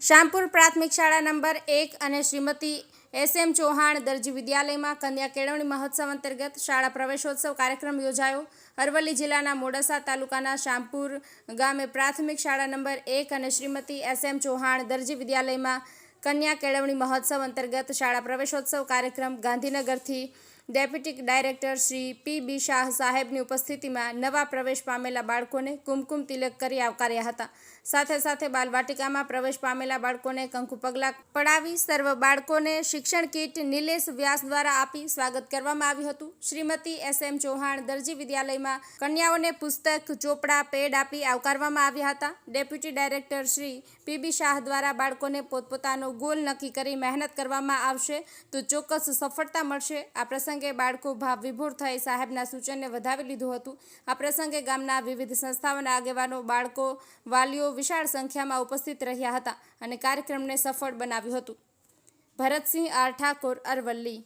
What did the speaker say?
શામપુર પ્રાથમિક શાળા નંબર એક અને શ્રીમતી એસ એમ ચૌહાણ દરજી વિદ્યાલયમાં કન્યા કેળવણી મહોત્સવ અંતર્ગત શાળા પ્રવેશોત્સવ કાર્યક્રમ યોજાયો. અરવલ્લી જિલ્લાના મોડાસા તાલુકાના શામપુર ગામે પ્રાથમિક શાળા નંબર એક અને શ્રીમતી એસ એમ ચૌહાણ દરજી વિદ્યાલયમાં કન્યા કેળવણી મહોત્સવ અંતર્ગત શાળા પ્રવેશોત્સવ કાર્યક્રમ ગાંધીનગરથી deputy director Shri P B Shah સાહેબની ઉપસ્થિતિમાં નવા પ્રવેશ પામેલા બાળકોને કુમકુમ તિલક કરી આવકાર્યા હતા. સાથે સાથે બાલવાટિકામાં પ્રવેશ પામેલા બાળકોને કંકુ પગલાં પડાવી સર્વ બાળકોને શિક્ષણ કીટ નિલેશ વ્યાસ દ્વારા આપી સ્વાગત કરવામાં આવ્યું હતું. શ્રીમતી એસ એમ ચૌહાણ દરજી વિદ્યાલયમાં કન્યાઓને પુસ્તક, ચોપડા, પેડ આપી આવકારવામાં આવ્યા હતા. Deputy director Shri P B Shah દ્વારા બાળકોને પોતપોતાનો ગોલ નક્કી કરી મહેનત કરવામાં આવશે તો ચોક્કસ સફળતા મળશે. આ પ્રસંગે બાળકો ભાવ વિભોર થઈ સાહેબના સૂચનને વધાવી લીધું હતું. આ પ્રસંગે ગામના વિવિધ સંસ્થાઓના આગેવાનો, બાળકો, વાલીઓ વિશાળ સંખ્યામાં ઉપસ્થિત રહ્યા હતા અને કાર્યક્રમને સફળ બનાવ્યું હતું. ભરતસિંહ આર ઠાકોર અરવલ્લી.